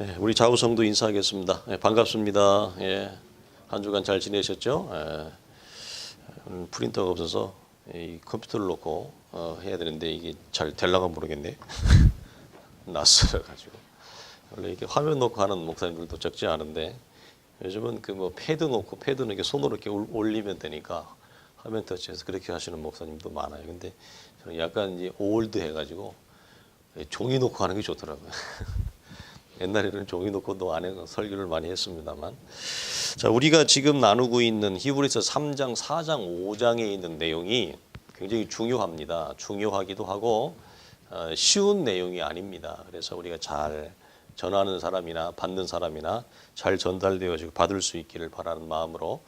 예, 우리 좌우성도 인사하겠습니다. 예, 반갑습니다. 예, 한 주간 잘 지내셨죠? 예, 오늘 프린터가 없어서 이 컴퓨터를 놓고 어, 해야 되는데 이게 잘 될랑가 모르겠네. 낯설어 가지고 원래 이렇게 화면 놓고 하는 목사님들도 적지 않은데 요즘은 그 뭐 패드 놓고 패드는 이렇게 손으로 이렇게 올- 올리면 되니까 화면 터치해서 그렇게 하시는 목사님도 많아요. 근데 저는 약간 이제 올드 해가지고 종이 놓고 하는 게 좋더라고요. 옛날에는 종이 놓고도 안에 설교를 많이 했습니다만. 자, 우리가 지금 나누고 있는 히브리서 3장, 4장, 5장에 있는 내용이 굉장히 중요합니다. 중요하기도 하고 어, 쉬운 내용이 아닙니다. 그래서 우리가 잘 전하는 사람이나 받는 사람이나 잘 전달되어지고 받을 수 있기를 바라는 마음으로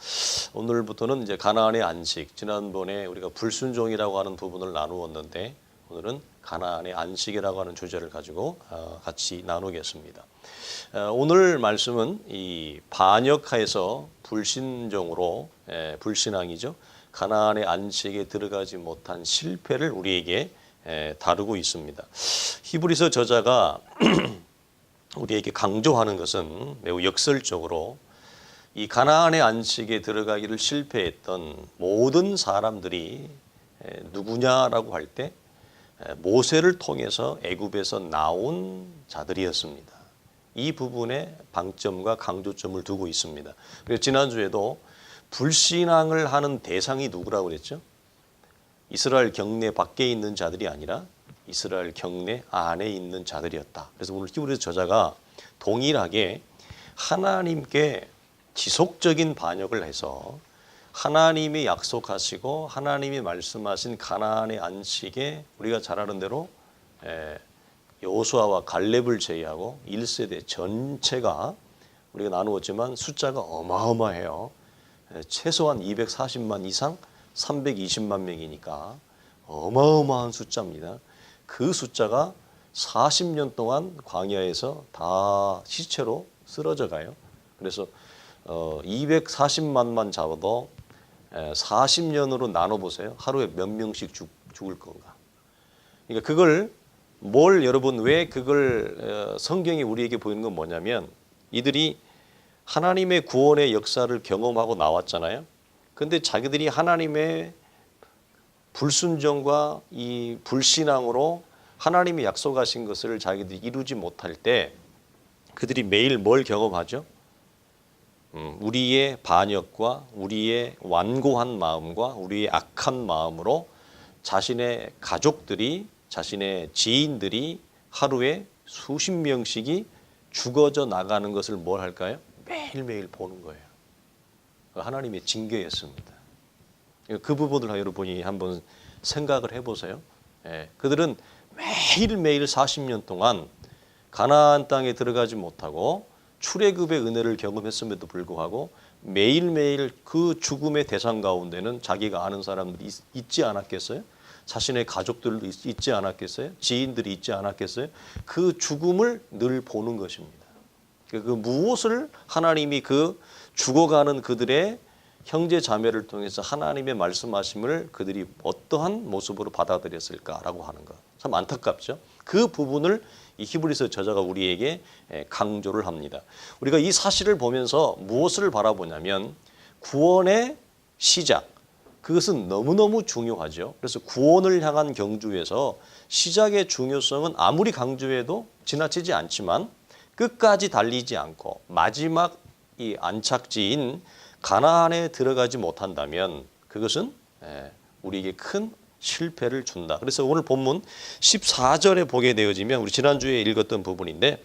오늘부터는 이제 가나안의 안식 지난번에 우리가 불순종이라고 하는 부분을 나누었는데 오늘은 가나안의 안식이라고 하는 주제를 가지고 어, 같이 나누겠습니다. 어, 오늘 말씀은 이 반역하에서 불신종으로 에, 불신앙이죠. 가나안의 안식에 들어가지 못한 실패를 우리에게 에, 다루고 있습니다. 히브리서 저자가 우리에게 강조하는 것은 매우 역설적으로 이 가나안의 안식에 들어가기를 실패했던 모든 사람들이 에, 누구냐라고 할 때 모세를 통해서 애굽에서 나온 자들이었습니다. 이 부분에 방점과 강조점을 두고 있습니다. 그래서 지난주에도 불신앙을 하는 대상이 누구라고 그랬죠? 이스라엘 경내 밖에 있는 자들이 아니라 이스라엘 경내 안에 있는 자들이었다. 그래서 오늘 히브리서 저자가 동일하게 하나님께 지속적인 반역을 해서 하나님이 약속하시고 하나님이 말씀하신 가나안의 안식에 우리가 잘 아는 대로 에, 여호수아와 갈렙을 제외하고 1세대 전체가 우리가 나누었지만 숫자가 어마어마해요. 에, 최소한 240만 이상 320만 명이니까 어마어마한 숫자입니다. 그 숫자가 40년 동안 광야에서 다 시체로 쓰러져 가요. 그래서 어, 240만만 잡아도 40년으로 나눠 보세요. 하루에 몇 명씩 죽, 죽을 건가? 그러니까 그걸 뭘 여러분 왜 그걸 어, 성경이 우리에게 보이는 건 뭐냐면 이들이 하나님의 구원의 역사를 경험하고 나왔잖아요. 근데 자기들이 하나님의 불순종과 이 불신앙으로 하나님이 약속하신 것을 자기들이 이루지 못할 때 그들이 매일 뭘 경험하죠? 음, 우리의 반역과 우리의 완고한 마음과 우리의 악한 마음으로 자신의 가족들이 자신의 지인들이 하루에 수십 명씩이 죽어져 나가는 것을 뭘 할까요? 매일매일 보는 거예요. 하나님의 징계였습니다. 그 부분을 여러분이 한번 생각을 해보세요. 예, 그들은 매일매일 40년 동안 가나안 땅에 들어가지 못하고 출애굽의 은혜를 경험했음에도 불구하고 매일매일 그 죽음의 대상 가운데는 자기가 아는 사람들이 있, 있지 않았겠어요? 자신의 가족들도 있, 있지 않았겠어요? 지인들이 있지 않았겠어요? 그 죽음을 늘 보는 것입니다. 그 무엇을 하나님이 그 죽어가는 그들의 형제 자매를 통해서 하나님의 말씀하심을 그들이 어떠한 모습으로 받아들였을까라고 하는 것. 참 안타깝죠. 그 부분을 이 히브리서 저자가 우리에게 강조를 합니다. 우리가 이 사실을 보면서 무엇을 바라보냐면 구원의 시작. 그것은 너무너무 중요하죠. 그래서 구원을 향한 경주에서 시작의 중요성은 아무리 강조해도 지나치지 않지만 끝까지 달리지 않고 마지막 이 안착지인 가나안에 들어가지 못한다면 그것은 우리에게 큰 실패를 준다. 그래서 오늘 본문 14절에 보게 되어지면 우리 지난주에 읽었던 부분인데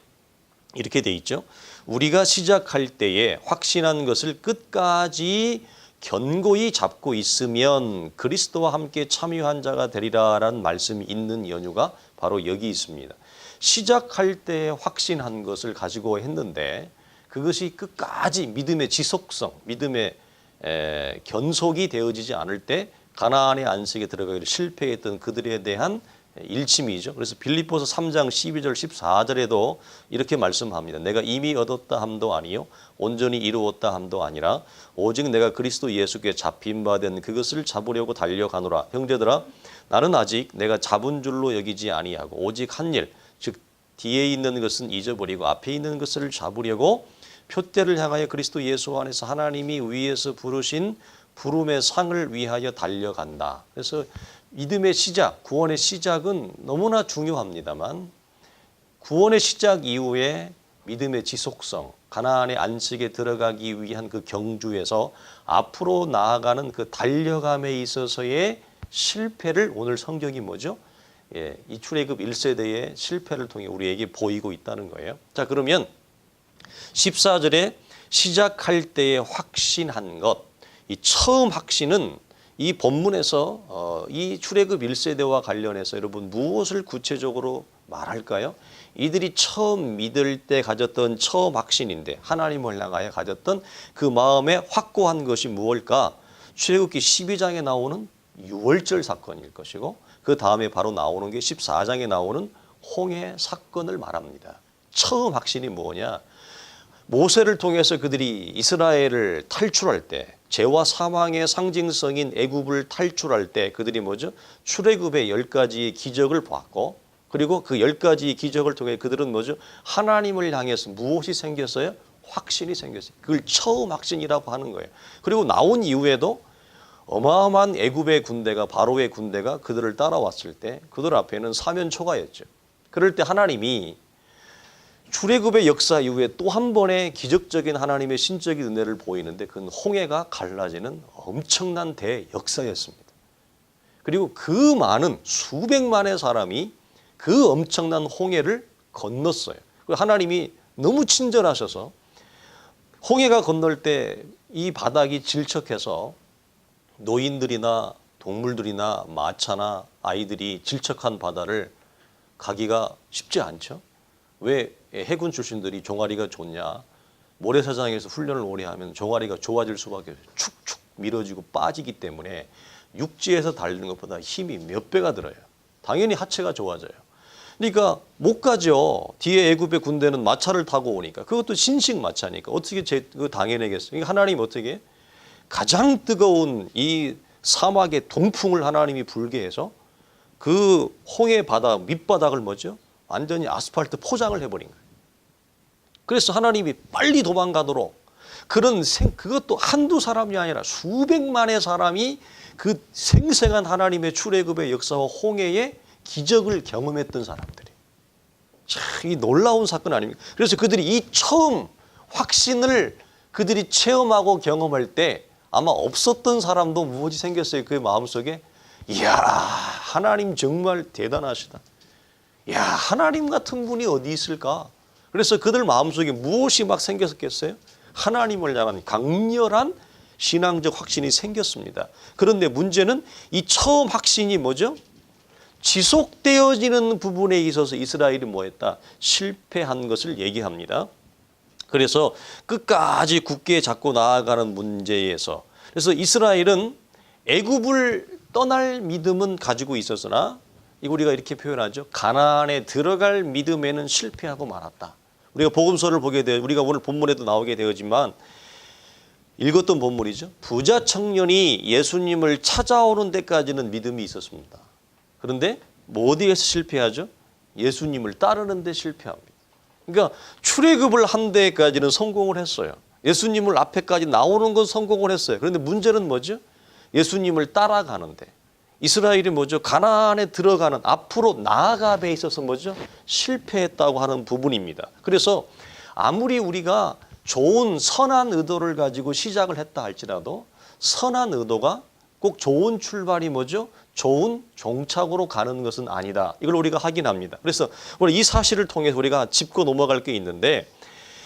이렇게 돼 있죠. 우리가 시작할 때에 확신한 것을 끝까지 견고히 잡고 있으면 그리스도와 함께 참여한 자가 되리라라는 말씀이 있는 연유가 바로 여기 있습니다. 시작할 때 확신한 것을 가지고 했는데 그것이 끝까지 믿음의 지속성, 믿음의 에, 견속이 되어지지 않을 때 가나안의 안식에 들어가기를 실패했던 그들에 대한 일침이죠. 그래서 빌립보서 3장 12절 14절에도 이렇게 말씀합니다. 내가 이미 얻었다 함도 아니요 온전히 이루었다 함도 아니라 오직 내가 그리스도 예수께 잡힌 바 된 그것을 잡으려고 달려가노라. 형제들아 나는 아직 내가 잡은 줄로 여기지 아니하고 오직 한 일, 즉 뒤에 있는 것은 잊어버리고 앞에 있는 것을 잡으려고 표대를 향하여 그리스도 예수 안에서 하나님이 위에서 부르신 부름의 상을 위하여 달려간다. 그래서 믿음의 시작, 구원의 시작은 너무나 중요합니다만 구원의 시작 이후에 믿음의 지속성, 가나안의 안식에 들어가기 위한 그 경주에서 앞으로 나아가는 그 달려감에 있어서의 실패를 오늘 성경이 뭐죠? 예, 이 출애굽 1세대의 실패를 통해 우리에게 보이고 있다는 거예요. 자, 그러면 14절에 시작할 때에 확신한 것, 이 처음 확신은 이 본문에서 어, 이 출애굽 1세대와 관련해서 여러분 무엇을 구체적으로 말할까요? 이들이 처음 믿을 때 가졌던 처음 확신인데 하나님을 향하여 가졌던 그 마음에 확고한 것이 무엇일까? 출애굽기 12장에 나오는 유월절 사건일 것이고 그 다음에 바로 나오는 게 14장에 나오는 홍해 사건을 말합니다. 처음 확신이 뭐냐? 모세를 통해서 그들이 이스라엘을 탈출할 때 죄와 사망의 상징성인 애굽을 탈출할 때 그들이 뭐죠? 출애굽의 열 가지의 기적을 보았고 그리고 그 열 가지의 기적을 통해 그들은 뭐죠? 하나님을 향해서 무엇이 생겼어요? 확신이 생겼어요. 그걸 처음 확신이라고 하는 거예요. 그리고 나온 이후에도 어마어마한 애굽의 군대가 바로의 군대가 그들을 따라왔을 때 그들 앞에는 사면 초가였죠. 그럴 때 하나님이 출애굽의 역사 이후에 또 한 번의 기적적인 하나님의 신적인 은혜를 보이는데 그건 홍해가 갈라지는 엄청난 대역사였습니다. 그리고 그 많은 수백만의 사람이 그 엄청난 홍해를 건넜어요. 하나님이 너무 친절하셔서 홍해가 건널 때 이 바닥이 질척해서 노인들이나 동물들이나 마차나 아이들이 질척한 바다를 가기가 쉽지 않죠. 왜 해군 출신들이 종아리가 좋냐? 모래사장에서 훈련을 오래 하면 종아리가 좋아질 수밖에. 축축 밀어지고 빠지기 때문에 육지에서 달리는 것보다 힘이 몇 배가 들어요. 당연히 하체가 좋아져요. 그러니까 못 가죠. 뒤에 애굽의 군대는 마차를 타고 오니까 그것도 신식 마차니까 어떻게 제, 그 당연하겠어요. 그러니까 하나님 어떻게 가장 뜨거운 이 사막의 동풍을 하나님이 불게 해서 그 홍해 바다 밑바닥을 뭐죠? 완전히 아스팔트 포장을 해버린 거예요. 그래서 하나님이 빨리 도망가도록 그런 생, 그것도 한두 사람이 아니라 수백만의 사람이 그 생생한 하나님의 출애굽의 역사와 홍해의 기적을 경험했던 사람들이. 참, 이 놀라운 사건 아닙니까? 그래서 그들이 이 처음 확신을 그들이 체험하고 경험할 때 아마 없었던 사람도 무엇이 생겼어요. 그 마음속에 이야 하나님 정말 대단하시다. 야 하나님 같은 분이 어디 있을까? 그래서 그들 마음속에 무엇이 막 생겼겠어요? 하나님을 향한 강렬한 신앙적 확신이 생겼습니다. 그런데 문제는 이 처음 확신이 뭐죠? 지속되어지는 부분에 있어서 이스라엘이 뭐했다? 실패한 것을 얘기합니다. 그래서 끝까지 굳게 잡고 나아가는 문제에서 그래서 이스라엘은 애굽을 떠날 믿음은 가지고 있었으나 이거 우리가 이렇게 표현하죠. 가나안에 들어갈 믿음에는 실패하고 말았다. 우리가 복음서를 보게 돼 우리가 오늘 본문에도 나오게 되었지만 읽었던 본문이죠. 부자 청년이 예수님을 찾아오는 데까지는 믿음이 있었습니다. 그런데 뭐 어디에서 실패하죠? 예수님을 따르는 데 실패합니다. 그러니까 출애굽을 한 데까지는 성공을 했어요. 예수님을 앞에까지 나오는 건 성공을 했어요. 그런데 문제는 뭐죠? 예수님을 따라가는데 이스라엘이 뭐죠? 가나안에 들어가는 앞으로 나아가에 있어서 뭐죠? 실패했다고 하는 부분입니다. 그래서 아무리 우리가 좋은 선한 의도를 가지고 시작을 했다 할지라도 선한 의도가 꼭 좋은 출발이 뭐죠? 좋은 종착으로 가는 것은 아니다. 이걸 우리가 확인합니다. 그래서 오늘 이 사실을 통해서 우리가 짚고 넘어갈 게 있는데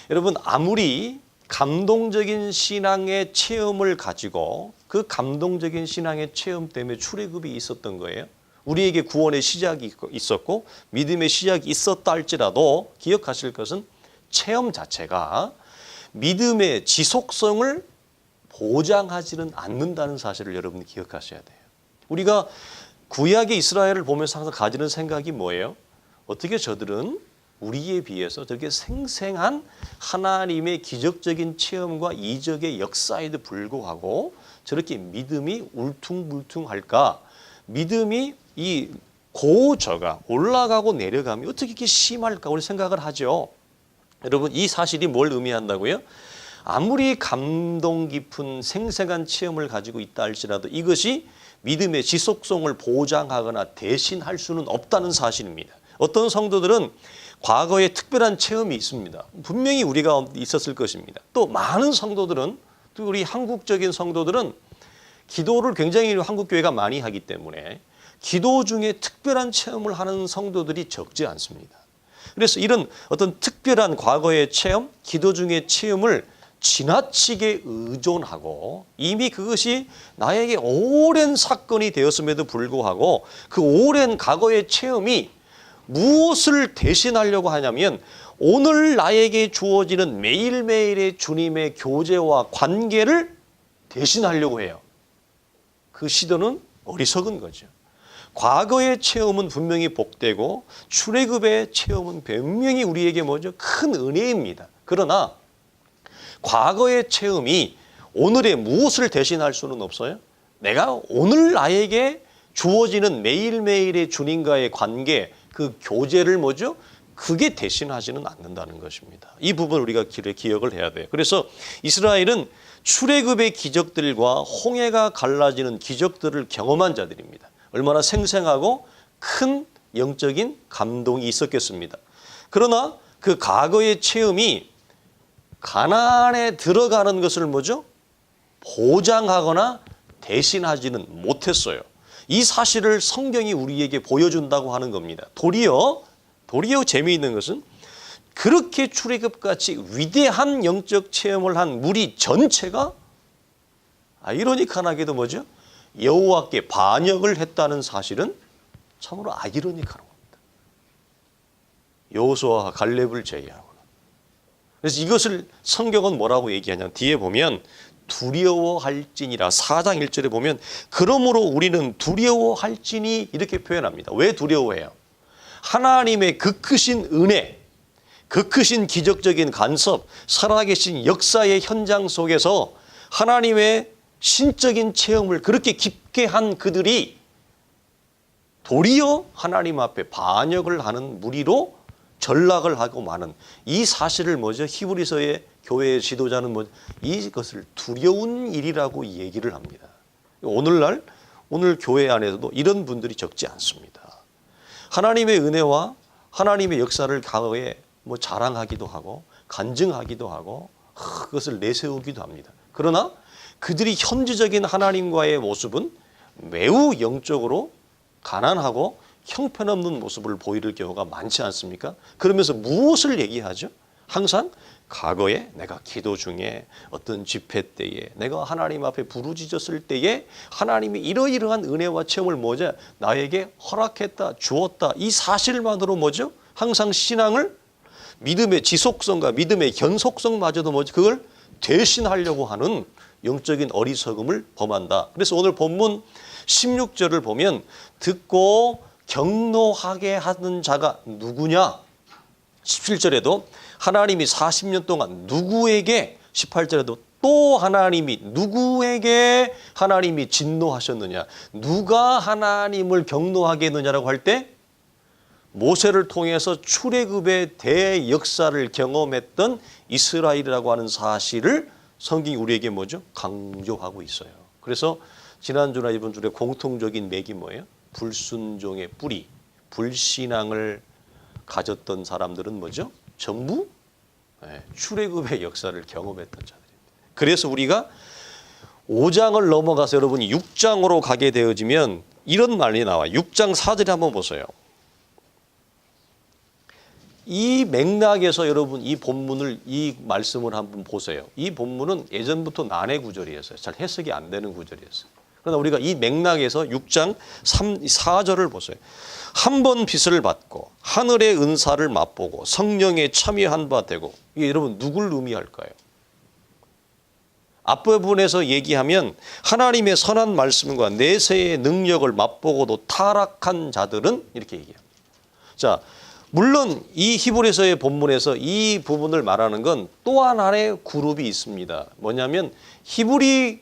여러분 아무리 감동적인 신앙의 체험을 가지고 그 감동적인 신앙의 체험 때문에 출애굽이 있었던 거예요. 우리에게 구원의 시작이 있었고 믿음의 시작이 있었다 할지라도 기억하실 것은 체험 자체가 믿음의 지속성을 보장하지는 않는다는 사실을 여러분이 기억하셔야 돼요. 우리가 구약의 이스라엘을 보면서 항상 가지는 생각이 뭐예요? 어떻게 저들은 우리에 비해서 저렇게 생생한 하나님의 기적적인 체험과 이적의 역사에도 불구하고 저렇게 믿음이 울퉁불퉁할까? 믿음이 이 고저가 올라가고 내려가면 어떻게 이렇게 심할까 우리 생각을 하죠. 여러분 이 사실이 뭘 의미한다고요? 아무리 감동 깊은 생생한 체험을 가지고 있다 할지라도 이것이 믿음의 지속성을 보장하거나 대신할 수는 없다는 사실입니다. 어떤 성도들은 과거에 특별한 체험이 있습니다. 분명히 우리가 있었을 것입니다. 또 많은 성도들은 또 우리 한국적인 성도들은 기도를 굉장히 한국 교회가 많이 하기 때문에 기도 중에 특별한 체험을 하는 성도들이 적지 않습니다. 그래서 이런 어떤 특별한 과거의 체험, 기도 중의 체험을 지나치게 의존하고 이미 그것이 나에게 오랜 사건이 되었음에도 불구하고 그 오랜 과거의 체험이 무엇을 대신하려고 하냐면 오늘 나에게 주어지는 매일매일의 주님의 교제와 관계를 대신하려고 해요. 그 시도는 어리석은 거죠. 과거의 체험은 분명히 복되고 출애굽의 체험은 분명히 우리에게 뭐죠? 큰 은혜입니다. 그러나 과거의 체험이 오늘의 무엇을 대신할 수는 없어요. 내가 오늘 나에게 주어지는 매일매일의 주님과의 관계, 그 교제를 뭐죠? 그게 대신하지는 않는다는 것입니다. 이 부분 우리가 기- 기억을 해야 돼요. 그래서 이스라엘은 출애굽의 기적들과 홍해가 갈라지는 기적들을 경험한 자들입니다. 얼마나 생생하고 큰 영적인 감동이 있었겠습니다. 그러나 그 과거의 체험이 가나안에 들어가는 것을 뭐죠? 보장하거나 대신하지는 못했어요. 이 사실을 성경이 우리에게 보여준다고 하는 겁니다. 도리어 도리어 재미있는 것은 그렇게 출애굽같이 위대한 영적 체험을 한 무리 전체가 아 이러니컬하게도 뭐죠? 여호와께 반역을 했다는 사실은 참으로 아이러니컬한 겁니다. 여호수아와 갈렙을 제외하고 그래서 이것을 성경은 뭐라고 얘기하냐 뒤에 보면 두려워할지니라 4장 1절에 보면 그러므로 우리는 두려워할지니 이렇게 표현합니다. 왜 두려워해요? 하나님의 그 크신 은혜, 그 크신 기적적인 간섭, 살아계신 역사의 현장 속에서 하나님의 신적인 체험을 그렇게 깊게 한 그들이 도리어 하나님 앞에 반역을 하는 무리로 전락을 하고 마는 이 사실을 뭐죠? 히브리서의 교회의 지도자는 뭐 이것을 두려운 일이라고 얘기를 합니다. 오늘날 오늘 교회 안에서도 이런 분들이 적지 않습니다. 하나님의 은혜와 하나님의 역사를 과거에 뭐 자랑하기도 하고 간증하기도 하고 그것을 내세우기도 합니다. 그러나 그들이 현지적인 하나님과의 모습은 매우 영적으로 가난하고 형편없는 모습을 보이는 경우가 많지 않습니까? 그러면서 무엇을 얘기하죠? 항상 과거에 내가 기도 중에 어떤 집회 때에 내가 하나님 앞에 부르짖었을 때에 하나님이 이러이러한 은혜와 체험을 뭐죠? 나에게 허락했다, 주었다. 이 사실만으로 뭐죠? 항상 신앙을 믿음의 지속성과 믿음의 견속성마저도 뭐지? 그걸 대신하려고 하는 영적인 어리석음을 범한다. 그래서 오늘 본문 16절을 보면 듣고 경노하게 하는 자가 누구냐? 17절에도 하나님이 40년 동안 누구에게 18절에도 또 하나님이 누구에게 하나님이 진노하셨느냐? 누가 하나님을 경노하게 했느냐라고 할 때 모세를 통해서 출애굽의 대역사를 경험했던 이스라엘이라고 하는 사실을 성경이 우리에게 뭐죠? 강조하고 있어요. 그래서 지난주나 이번 주에 공통적인 맥이 뭐예요? 불순종의 뿌리, 불신앙을 가졌던 사람들은 뭐죠? 전부 네, 출애굽의 역사를 경험했던 자들입니다. 그래서 우리가 5장을 넘어가서 여러분이 6장으로 가게 되어지면 이런 말이 나와. 6장 4절에 한번 보세요. 이 맥락에서 여러분 이 본문을 이 말씀을 한번 보세요. 이 본문은 예전부터 난해 구절이었어요. 잘 해석이 안 되는 구절이었어요. 그러나 우리가 이 맥락에서 6장 3, 4절을 보세요. 한번 빚을 받고 하늘의 은사를 맛보고 성령에 참여한 바 되고 이게 여러분 누굴 의미할까요? 앞부분에서 얘기하면 하나님의 선한 말씀과 내세의 능력을 맛보고도 타락한 자들은 이렇게 얘기합니다. 자, 물론 이 히브리서의 본문에서 이 부분을 말하는 건 또 하나의 그룹이 있습니다. 뭐냐면 히브리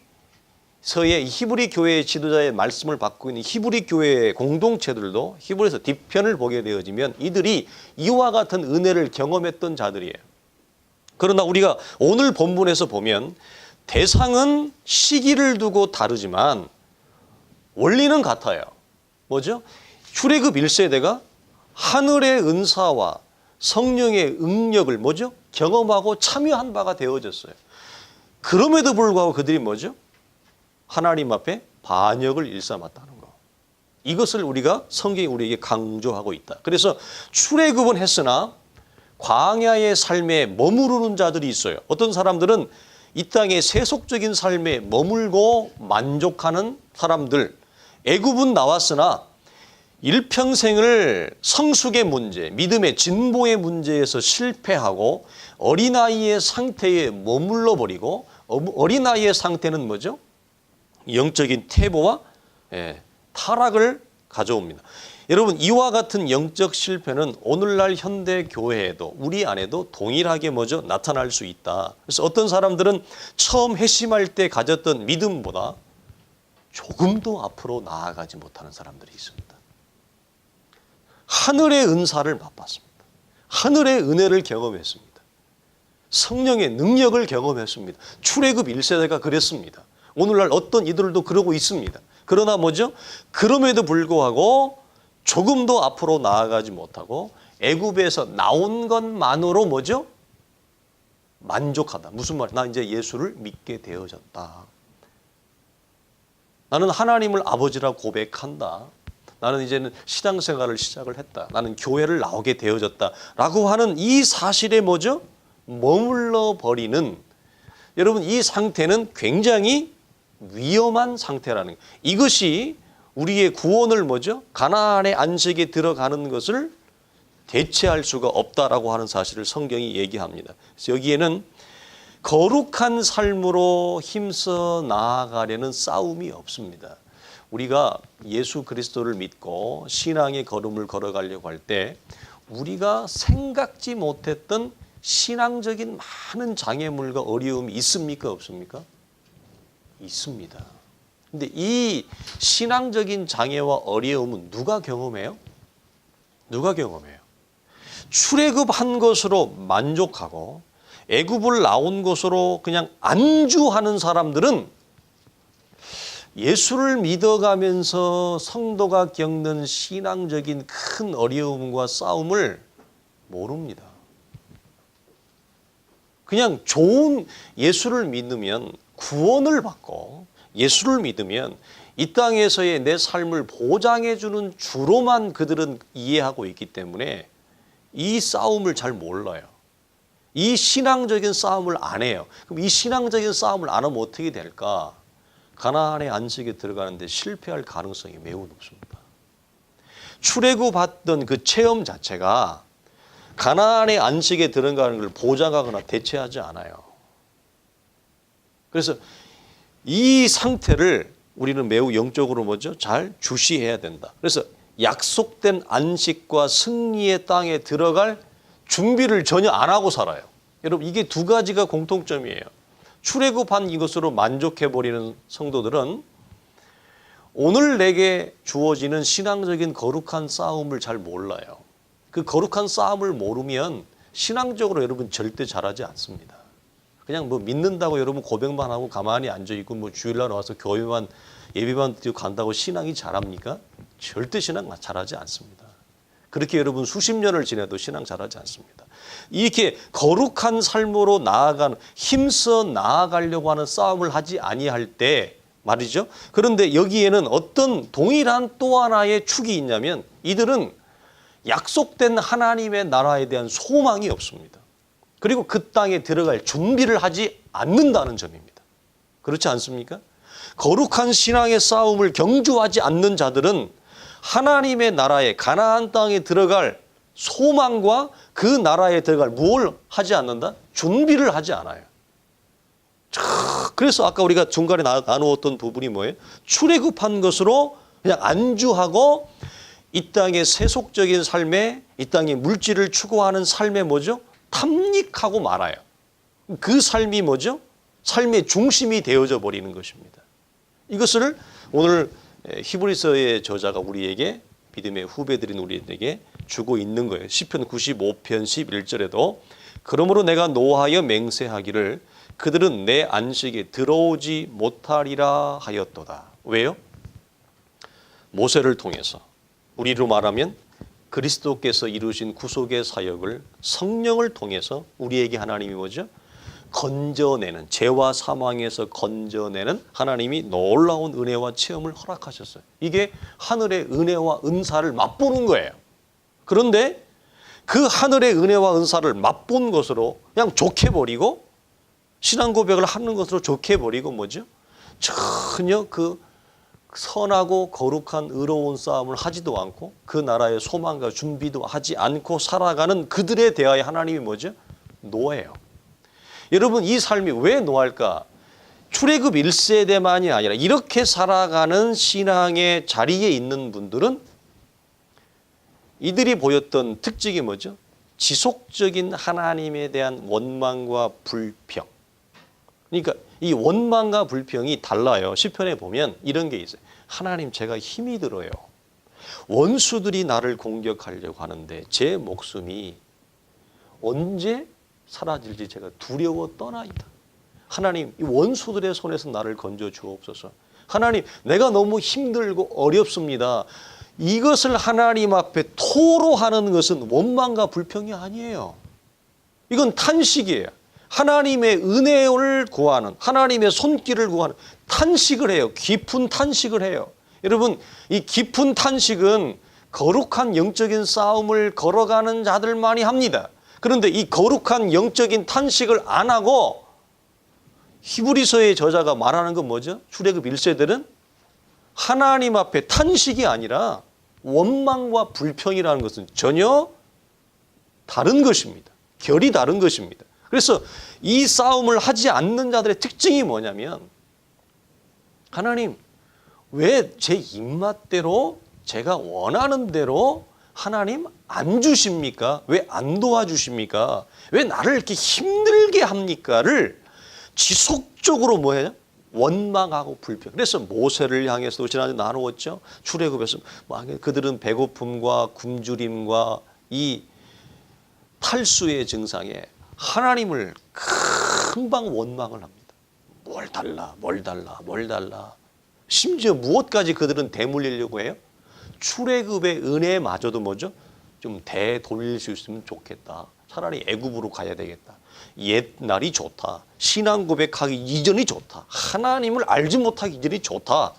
서의 히브리 교회의 지도자의 말씀을 받고 있는 히브리 교회의 공동체들도 히브리서 뒤편을 보게 되어지면 이들이 이와 같은 은혜를 경험했던 자들이에요. 그러나 우리가 오늘 본문에서 보면 대상은 시기를 두고 다르지만 원리는 같아요. 뭐죠? 출애굽 1세대가 하늘의 은사와 성령의 응력을 뭐죠? 경험하고 참여한 바가 되어졌어요. 그럼에도 불구하고 그들이 뭐죠? 하나님 앞에 반역을 일삼았다는 거. 이것을 우리가 성경이 우리에게 강조하고 있다. 그래서 출애굽은 했으나 광야의 삶에 머무르는 자들이 있어요. 어떤 사람들은 이 땅의 세속적인 삶에 머물고 만족하는 사람들. 애굽은 나왔으나 일평생을 성숙의 문제, 믿음의 진보의 문제에서 실패하고 어린아이의 상태에 머물러 버리고 어린아이의 상태는 뭐죠? 영적인 태보와 예, 타락을 가져옵니다. 여러분 이와 같은 영적 실패는 오늘날 현대 교회에도 우리 안에도 동일하게 뭐죠 나타날 수 있다. 그래서 어떤 사람들은 처음 회심할 때 가졌던 믿음보다 조금도 앞으로 나아가지 못하는 사람들이 있습니다. 하늘의 은사를 맛봤습니다. 하늘의 은혜를 경험했습니다. 성령의 능력을 경험했습니다. 출애굽 1세대가 그랬습니다. 오늘날 어떤 이들도 그러고 있습니다. 그러나 뭐죠? 그럼에도 불구하고 조금도 앞으로 나아가지 못하고 애굽에서 나온 것만으로 뭐죠? 만족하다. 무슨 말? 나 이제 예수를 믿게 되어졌다. 나는 하나님을 아버지라 고백한다. 나는 이제는 신앙생활을 시작을 했다. 나는 교회를 나오게 되어졌다. 라고 하는 이 사실에 뭐죠? 머물러 버리는 여러분 이 상태는 굉장히 위험한 상태라는 거. 이것이 우리의 구원을 뭐죠? 가나안의 안식에 들어가는 것을 대체할 수가 없다라고 하는 사실을 성경이 얘기합니다. 그래서 여기에는 거룩한 삶으로 힘써 나아가려는 싸움이 없습니다. 우리가 예수 그리스도를 믿고 신앙의 걸음을 걸어가려고 할 때 우리가 생각지 못했던 신앙적인 많은 장애물과 어려움이 있습니까? 없습니까? 있습니다. 근데 이 신앙적인 장애와 어려움은 누가 경험해요? 누가 경험해요? 출애굽한 것으로 만족하고 애굽을 나온 것으로 그냥 안주하는 사람들은 예수를 믿어가면서 성도가 겪는 신앙적인 큰 어려움과 싸움을 모릅니다. 그냥 좋은 예수를 믿으면 구원을 받고 예수를 믿으면 이 땅에서의 내 삶을 보장해 주는 주로만 그들은 이해하고 있기 때문에 이 싸움을 잘 몰라요. 이 신앙적인 싸움을 안 해요. 그럼 이 신앙적인 싸움을 안 하면 어떻게 될까? 가나안의 안식에 들어가는데 실패할 가능성이 매우 높습니다. 출애굽 받던 그 체험 자체가 가나안의 안식에 들어가는 걸 보장하거나 대체하지 않아요. 그래서 이 상태를 우리는 매우 영적으로 뭐죠? 잘 주시해야 된다. 그래서 약속된 안식과 승리의 땅에 들어갈 준비를 전혀 안 하고 살아요. 여러분 이게 두 가지가 공통점이에요. 출애굽한 이것으로 만족해 버리는 성도들은 오늘 내게 주어지는 신앙적인 거룩한 싸움을 잘 몰라요. 그 거룩한 싸움을 모르면 신앙적으로 여러분 절대 잘하지 않습니다. 그냥 뭐 믿는다고 여러분 고백만 하고 가만히 앉아 있고 뭐 주일날 와서 교회만 예배만 간다고 신앙이 잘합니까? 절대 신앙 잘하지 않습니다. 그렇게 여러분 수십 년을 지내도 신앙 잘하지 않습니다. 이렇게 거룩한 삶으로 나아가는 힘써 나아가려고 하는 싸움을 하지 아니할 때 말이죠. 그런데 여기에는 어떤 동일한 또 하나의 축이 있냐면 이들은 약속된 하나님의 나라에 대한 소망이 없습니다. 그리고 그 땅에 들어갈 준비를 하지 않는다는 점입니다. 그렇지 않습니까? 거룩한 신앙의 싸움을 경주하지 않는 자들은 하나님의 나라에 가나안 땅에 들어갈 소망과 그 나라에 들어갈 무엇을 하지 않는다? 준비를 하지 않아요. 그래서 아까 우리가 중간에 나누었던 부분이 뭐예요? 출애굽한 것으로 그냥 안주하고 이 땅의 세속적인 삶에 이 땅의 물질을 추구하는 삶에 뭐죠? 탐닉하고 말아요. 그 삶이 뭐죠? 삶의 중심이 되어져 버리는 것입니다. 이것을 오늘 히브리서의 저자가 우리에게 믿음의 후배들인 우리에게 주고 있는 거예요. 시편 95편 11절에도 그러므로 내가 노하여 맹세하기를 그들은 내 안식에 들어오지 못하리라 하였도다. 왜요? 모세를 통해서 우리로 말하면 그리스도께서 이루신 구속의 사역을 성령을 통해서 우리에게 하나님이 뭐죠? 건져내는 죄와 사망에서 건져내는 하나님이 놀라운 은혜와 체험을 허락하셨어요. 이게 하늘의 은혜와 은사를 맛보는 거예요. 그런데 그 하늘의 은혜와 은사를 맛본 것으로 그냥 좋게 버리고 신앙 고백을 하는 것으로 좋게 버리고 뭐죠? 전혀 그 선하고 거룩한 의로운 싸움을 하지도 않고 그 나라의 소망과 준비도 하지 않고 살아가는 그들에 대하여 하나님이 뭐죠? 노예요. 여러분 이 삶이 왜 노할까? 출애굽 1세대만이 아니라 이렇게 살아가는 신앙의 자리에 있는 분들은 이들이 보였던 특징이 뭐죠? 지속적인 하나님에 대한 원망과 불평. 그러니까 이 원망과 불평이 달라요. 시편에 보면 이런 게 있어요. 하나님 제가 힘이 들어요. 원수들이 나를 공격하려고 하는데 제 목숨이 언제 사라질지 제가 두려워 떠나이다. 하나님 이 원수들의 손에서 나를 건져 주옵소서. 하나님 내가 너무 힘들고 어렵습니다. 이것을 하나님 앞에 토로하는 것은 원망과 불평이 아니에요. 이건 탄식이에요. 하나님의 은혜를 구하는 하나님의 손길을 구하는 탄식을 해요. 깊은 탄식을 해요. 여러분 이 깊은 탄식은 거룩한 영적인 싸움을 걸어가는 자들만이 합니다. 그런데 이 거룩한 영적인 탄식을 안 하고 히브리서의 저자가 말하는 건 뭐죠? 출애굽 1세들은 하나님 앞에 탄식이 아니라 원망과 불평이라는 것은 전혀 다른 것입니다. 결이 다른 것입니다. 그래서 이 싸움을 하지 않는 자들의 특징이 뭐냐면 하나님 왜 제 입맛대로 제가 원하는 대로 하나님 안 주십니까? 왜 안 도와주십니까? 왜 나를 이렇게 힘들게 합니까?를 지속적으로 뭐예요? 원망하고 불평. 그래서 모세를 향해서 지난주 나누었죠. 출애굽에서 그들은 배고픔과 굶주림과 이 탈수의 증상에 하나님을 금방 원망을 합니다. 뭘 달라, 뭘 달라, 뭘 달라. 심지어 무엇까지 그들은 대물리려고 해요? 출애굽의 은혜마저도 뭐죠? 좀 대돌릴 수 있으면 좋겠다. 차라리 애굽으로 가야 되겠다. 옛날이 좋다. 신앙 고백하기 이전이 좋다. 하나님을 알지 못하기 이전이 좋다.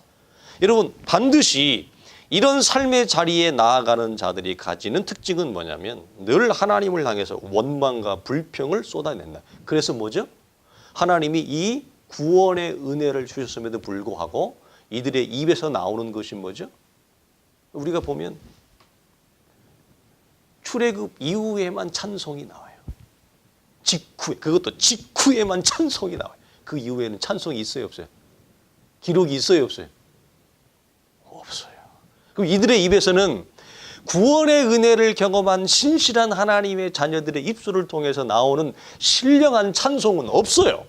여러분 반드시 이런 삶의 자리에 나아가는 자들이 가지는 특징은 뭐냐면 늘 하나님을 향해서 원망과 불평을 쏟아낸다. 그래서 뭐죠? 하나님이 이 구원의 은혜를 주셨음에도 불구하고 이들의 입에서 나오는 것이 뭐죠? 우리가 보면 출애굽 이후에만 찬송이 나와요. 직후에 그것도 직후에만 찬송이 나와요. 그 이후에는 찬송이 있어요, 없어요? 기록이 있어요, 없어요? 그럼 이들의 입에서는 구원의 은혜를 경험한 신실한 하나님의 자녀들의 입술을 통해서 나오는 신령한 찬송은 없어요.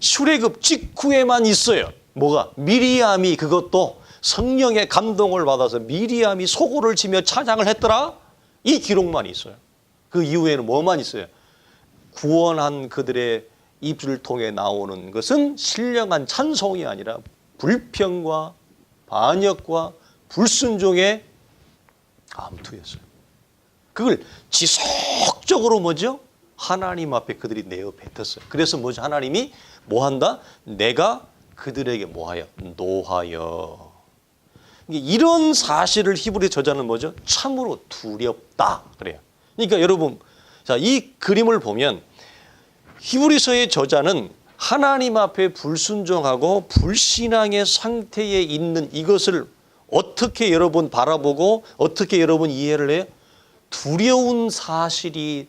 출애굽 직후에만 있어요. 뭐가? 미리암이 그것도 성령의 감동을 받아서 미리암이 소고를 치며 찬양을 했더라. 이 기록만 있어요. 그 이후에는 뭐만 있어요? 구원한 그들의 입술을 통해 나오는 것은 신령한 찬송이 아니라 불평과 반역과 불순종의 암투였어요. 그걸 지속적으로 뭐죠? 하나님 앞에 그들이 내어 뱉었어요. 그래서 뭐죠? 하나님이 뭐 한다? 내가 그들에게 뭐하여? 노하여. 이런 사실을 히브리 저자는 뭐죠? 참으로 두렵다. 그래요. 그러니까 여러분, 자, 이 그림을 보면 히브리서의 저자는 하나님 앞에 불순종하고 불신앙의 상태에 있는 이것을 어떻게 여러분 바라보고 어떻게 여러분 이해를 해요? 두려운 사실이다.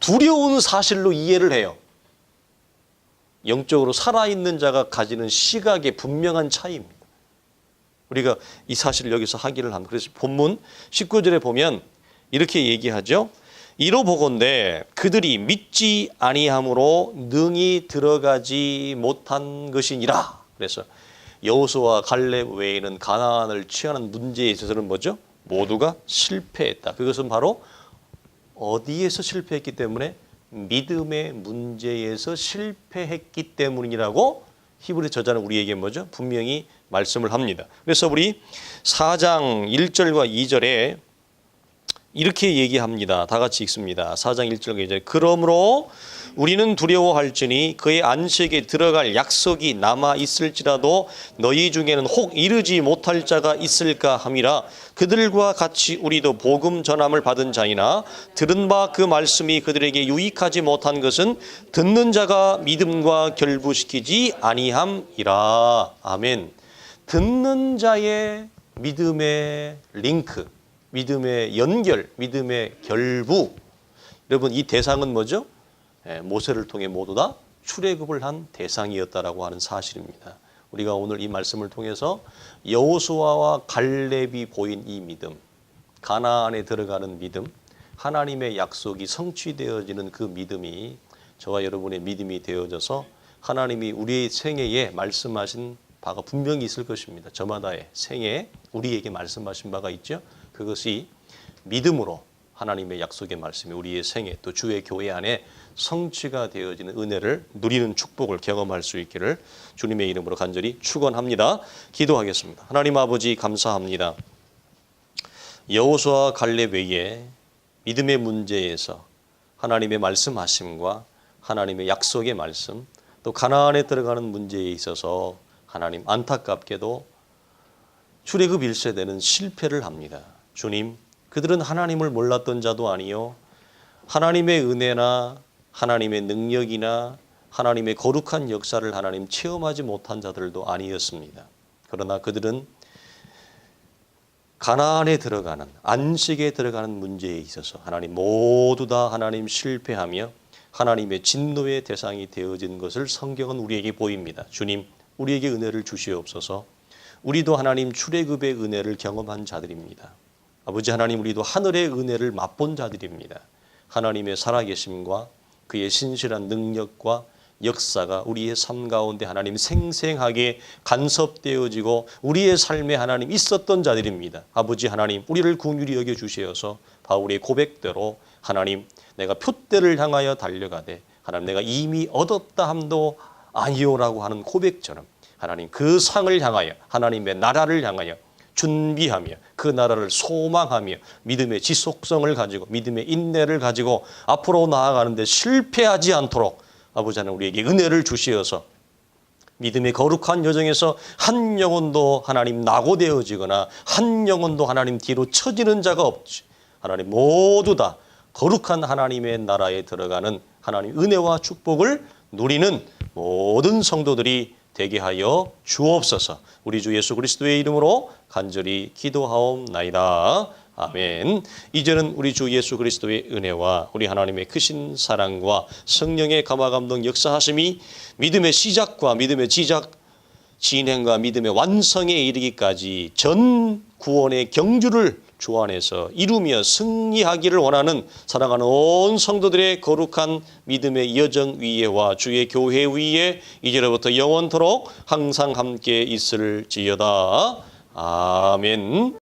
두려운 사실로 이해를 해요. 영적으로 살아있는 자가 가지는 시각의 분명한 차이입니다. 우리가 이 사실을 여기서 하기를 합니다. 그래서 본문 19절에 보면 이렇게 얘기하죠. 이로 보건대 그들이 믿지 아니함으로 능히 들어가지 못한 것이니라. 그래서 여호수와 갈렙 외에는 가나안을 취하는 문제에 있어서는 뭐죠? 모두가 실패했다. 그것은 바로 어디에서 실패했기 때문에 믿음의 문제에서 실패했기 때문이라고 히브리 저자는 우리에게 뭐죠? 분명히 말씀을 합니다. 그래서 우리 4장 1절과 2절에 이렇게 얘기합니다. 다 같이 읽습니다. 4장 1절과 2절. 그러므로 우리는 두려워할지니 그의 안식에 들어갈 약속이 남아 있을지라도 너희 중에는 혹 이르지 못할 자가 있을까 함이라 그들과 같이 우리도 복음 전함을 받은 자이나 들은 바 그 말씀이 그들에게 유익하지 못한 것은 듣는 자가 믿음과 결부시키지 아니함이라. 아멘. 듣는 자의 믿음의 링크, 믿음의 연결, 믿음의 결부. 여러분 이 대상은 뭐죠? 예, 모세를 통해 모두 다 출애굽을 한 대상이었다라고 하는 사실입니다. 우리가 오늘 이 말씀을 통해서 여호수아와 갈렙이 보인 이 믿음, 가나안에 들어가는 믿음, 하나님의 약속이 성취되어지는 그 믿음이 저와 여러분의 믿음이 되어져서 하나님이 우리의 생애에 말씀하신 바가 분명히 있을 것입니다. 저마다의 생애에 우리에게 말씀하신 바가 있죠. 그것이 믿음으로 하나님의 약속의 말씀이 우리의 생애 또 주의 교회 안에 성취가 되어지는 은혜를 누리는 축복을 경험할 수 있기를 주님의 이름으로 간절히 축원합니다. 기도하겠습니다. 하나님 아버지 감사합니다. 여호수아 갈렙 외에 믿음의 문제에서 하나님의 말씀하심과 하나님의 약속의 말씀 또 가나안에 들어가는 문제에 있어서 하나님 안타깝게도 출애굽 1세대는 실패를 합니다. 주님, 그들은 하나님을 몰랐던 자도 아니요 하나님의 은혜나 하나님의 능력이나 하나님의 거룩한 역사를 하나님 체험하지 못한 자들도 아니었습니다. 그러나 그들은 가나안에 들어가는 안식에 들어가는 문제에 있어서 하나님 모두 다 하나님 실패하며 하나님의 진노의 대상이 되어진 것을 성경은 우리에게 보입니다. 주님, 우리에게 은혜를 주시옵소서. 우리도 하나님 출애굽의 은혜를 경험한 자들입니다. 아버지 하나님 우리도 하늘의 은혜를 맛본 자들입니다. 하나님의 살아계심과 그의 신실한 능력과 역사가 우리의 삶 가운데 하나님 생생하게 간섭되어지고 우리의 삶에 하나님 있었던 자들입니다. 아버지 하나님 우리를 긍휼히 여겨 주시어서 바울의 고백대로 하나님 내가 표대를 향하여 달려가되 하나님 내가 이미 얻었다 함도 아니오라고 하는 고백처럼 하나님 그 상을 향하여 하나님의 나라를 향하여 준비하며 그 나라를 소망하며 믿음의 지속성을 가지고 믿음의 인내를 가지고 앞으로 나아가는데 실패하지 않도록 아버지 하나님 우리에게 은혜를 주시어서 믿음의 거룩한 여정에서 한 영혼도 하나님 낙오되어지거나 한 영혼도 하나님 뒤로 처지는 자가 없지. 하나님 모두 다 거룩한 하나님의 나라에 들어가는 하나님 은혜와 축복을 누리는 모든 성도들이 되게 하여 주옵소서. 우리 주 예수 그리스도의 이름으로 간절히 기도하옵나이다. 아멘. 이제는 우리 주 예수 그리스도의 은혜와 우리 하나님의 크신 사랑과 성령의 감화 감동 역사하심이 믿음의 시작과 믿음의 지작 진행과 믿음의 완성에 이르기까지 전 구원의 경주를 주 안에서 이루며 승리하기를 원하는 사랑하는 온 성도들의 거룩한 믿음의 여정 위에와 주의 교회 위에 이제로부터 영원토록 항상 함께 있을지어다. 아멘.